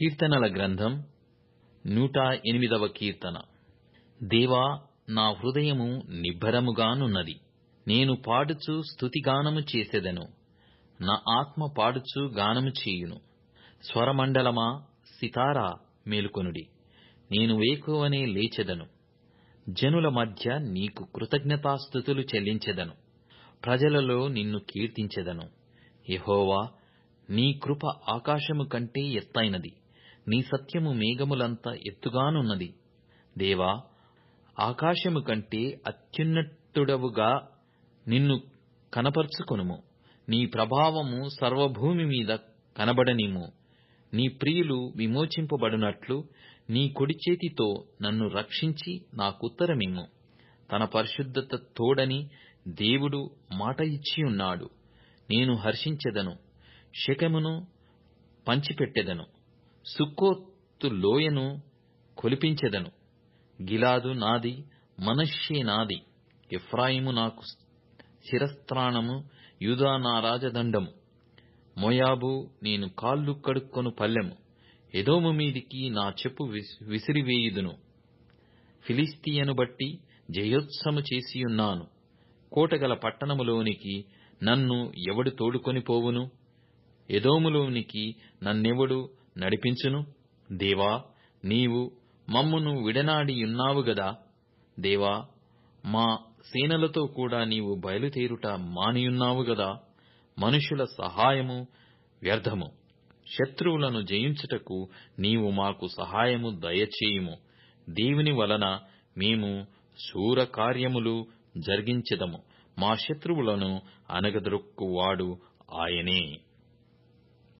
కీర్తనల గ్రంథం నూట ఎనిమిదవ కీర్తన. దేవా నా హృదయము నిబ్బరముగానున్నది. నేను పాడుచు స్థుతిగానము చేసేదను. నా ఆత్మ పాడుచు గానము చేయును. స్వరమండలమా సితారా మేలుకొనుడి. నేను వేకువనే లేచెదను. జనుల మధ్య నీకు కృతజ్ఞతాస్థుతులు చెల్లించెదను. ప్రజలలో నిన్ను కీర్తించెదను. యహోవా నీ కృప ఆకాశము కంటే ఎత్తైనది. నీ సత్యము మేఘములంత ఎత్తుగానున్నది. దేవా ఆకాశము కంటే అత్యున్నతుడవుగా నిన్ను కనపరుచుకొనుము. నీ ప్రభావము సర్వభూమి మీద కనబడనిము. నీ ప్రియులు విమోచింపబడినట్లు నీ కుడిచేతితో నన్ను రక్షించి నాకుత్తరమిమ్ము తన పరిశుద్ధత తోడని దేవుడు మాట ఇచ్చి ఉన్నాడు. నేను హర్షించెదను. శకమును పంచిపెట్టెదను. సుక్కోత్తు లోయను కొలిపించెదను. గిలాదు నాది మనష్యే నాది ఎఫ్రాయిము నాకు శిరస్త్రాణము యూదా నా రాజదండము. మోయాబు నేను కాళ్ళు కడుక్కొను పల్లెము. ఎదోము మీదికి నా చెప్పు విసిరివేయుదును. ఫిలిస్తీయను బట్టి జయోత్సము చేసియున్నాను. కోటగల పట్టణములోనికి నన్ను ఎవడు తోడుకొని పోవును? ఎదోములోనికి నన్నెవడు నడిపించును. దేవా నీవు మమ్మును విడనాడియున్నావు గదా. దేవా మా సేనలతో కూడా నీవు బయలుదేరుట మానియున్నావు గదా. మనుషుల సహాయము వ్యర్థము. శత్రువులను జయించుటకు నీవు మాకు సహాయము దయచేయుము. దేవుని వలన మేము శూర కార్యములు జరిగించెదము. మా శత్రువులను అనగదొక్కువాడు ఆయనే.